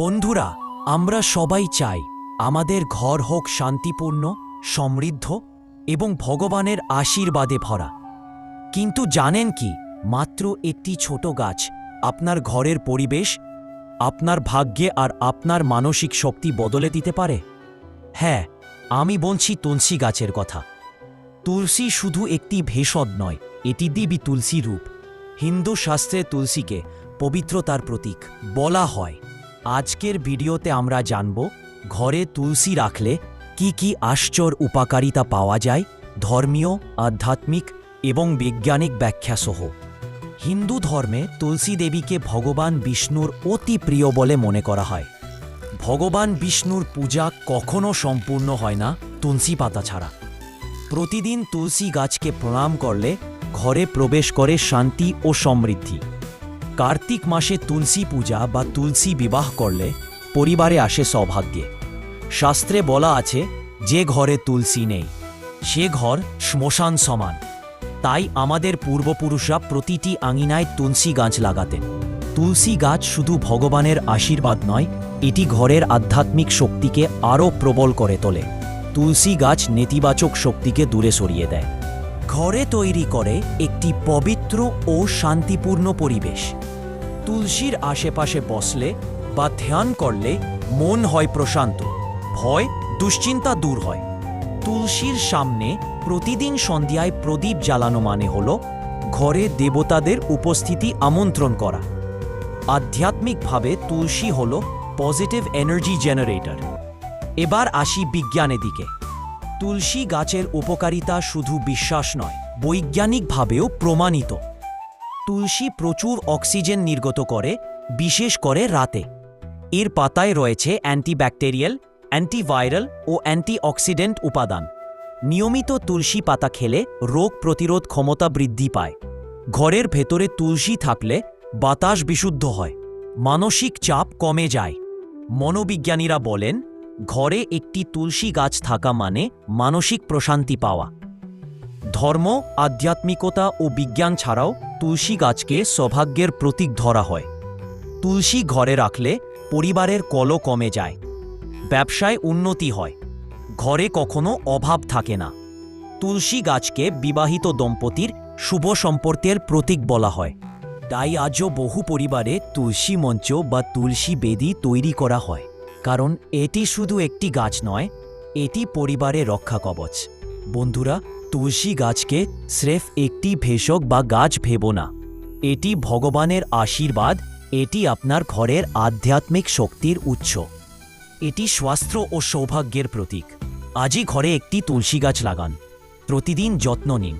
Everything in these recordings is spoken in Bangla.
বন্ধুরা, আমরা সবাই চাই আমাদের ঘর হোক শান্তিপূর্ণ, সমৃদ্ধ এবং ভগবানের আশীর্বাদে ভরা। কিন্তু জানেন কি, মাত্র একটি ছোট গাছ, আপনার ঘরের পরিবেশ, আপনার ভাগ্যে আর আপনার মানসিক শক্তি বদলে দিতে পারে? হ্যাঁ আমি বলছি তুলসী গাছের কথা। তুলসী শুধু একটি ভেষজ নয়, এটি দিবি তুলসী রূপ। হিন্দু শাস্ত্রে তুলসীকে পবিত্রতার প্রতীক বলা হয়। আজকের ভিডিওতে আমরা জানব, ঘরে তুলসী রাখলে কি কি আশ্চর্য উপকারিতা পাওয়া যায়, ধর্মীয়, আধ্যাত্মিক এবং বৈজ্ঞানিক ব্যাখ্যাসহ। হিন্দু ধর্মে তুলসী দেবীকে ভগবান বিষ্ণুর অতি প্রিয় বলে মনে করা হয়। ভগবান বিষ্ণুর পূজা কখনো সম্পূর্ণ হয় না, তুলসী পাতা ছাড়া। প্রতিদিন তুলসী গাছকে প্রণাম করলে ঘরে প্রবেশ করে শান্তি ও সমৃদ্ধি। কার্তিক মাসে তুলসী পূজা বা তুলসী বিবাহ করলে পরিবারে আসে সৌভাগ্যে। শাস্ত্রে বলা আছে, যে ঘরে তুলসী নেই, সে ঘর শ্মশান সমান। তাই আমাদের পূর্বপুরুষরা প্রতিটি আঙিনায় তুলসী গাছ লাগাতেন। তুলসী গাছ শুধু ভগবানের আশীর্বাদ নয়, এটি ঘরের আধ্যাত্মিক শক্তিকে আরও প্রবল করে তোলে। তুলসী গাছ নেতিবাচক শক্তিকে দূরে সরিয়ে দেয়। ঘরে তৈরি করে একটি পবিত্র ও শান্তিপূর্ণ পরিবেশ। তুলসীর আশেপাশে বসলে বা ধ্যান করলে মন হয় প্রশান্ত, ভয়, দুশ্চিন্তা দূর হয়। তুলসীর সামনে প্রতিদিন সন্ধ্যায় প্রদীপ জ্বালানো মানে হল ঘরে দেবতাদের উপস্থিতি আমন্ত্রণ করা। আধ্যাত্মিকভাবে তুলসী হল পজিটিভ এনার্জি জেনারেটর। এবার আসি বিজ্ঞানের দিকে। তুলসী গাছের উপকারিতা শুধু বিশ্বাস নয়, বৈজ্ঞানিকভাবেও প্রমাণিত। তুলসী প্রচুর অক্সিজেন নির্গত করে, বিশেষ করে রাতে। এর পাতায় রয়েছে অ্যান্টিব্যাকটেরিয়াল, অ্যান্টিভাইরাল ও অ্যান্টিঅক্সিডেন্ট উপাদান। নিয়মিত তুলসী পাতা খেলে রোগ প্রতিরোধ ক্ষমতা বৃদ্ধি পায়। ঘরের ভেতরে তুলসী থাকলে বাতাস বিশুদ্ধ হয়। মানসিক চাপ কমে যায়। মনোবিজ্ঞানীরা বলেন ঘরে একটি তুলসী গাছ থাকা মানে মানসিক প্রশান্তি পাওয়া। ধর্ম, আধ্যাত্মিকতা ও বিজ্ঞান ছাড়াও তুলসী গাছকে সৌভাগ্যের প্রতীক ধরা হয়। তুলসী ঘরে রাখলে পরিবারের কলও কমে যায়, ব্যবসায় উন্নতি হয়, ঘরে কখনো অভাব থাকে না। তুলসী গাছকে বিবাহিত দম্পতির শুভ সম্পর্কের প্রতীক বলা হয়। তাই আজও বহু পরিবারে তুলসী মঞ্চ বা তুলসী বেদি তৈরি করা হয়। কারণ এটি শুধু একটি গাছ নয়, এটি পরিবারে রক্ষা কবচ। বন্ধুরা, তুলসী গাছকে স্রেফ একটি ভেষক বা গাছ ভেব না। এটি ভগবানের আশীর্বাদ, এটি আপনার ঘরের আধ্যাত্মিক শক্তির উৎস। এটি স্বাস্থ্য ও সৌভাগ্যের প্রতীক। আজই ঘরে একটি তুলসী গাছ লাগান। প্রতিদিন যত্ন নিন।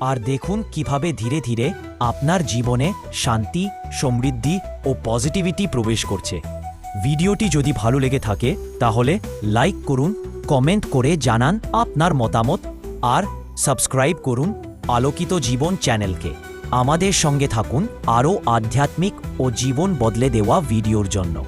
আর দেখুন কীভাবে ধীরে ধীরে আপনার জীবনে শান্তি, সমৃদ্ধি ও পজিটিভিটি প্রবেশ করছে। ভিডিওটি যদি ভালো লেগে থাকে, তাহলে লাইক করুন, কমেন্ট করে জানান আপনার মতামত, আর সাবস্ক্রাইব করুন আলোকিত জীবন চ্যানেলকে। আমাদের সঙ্গে থাকুন আরও আধ্যাত্মিক ও জীবন বদলে দেওয়া ভিডিওর জন্য।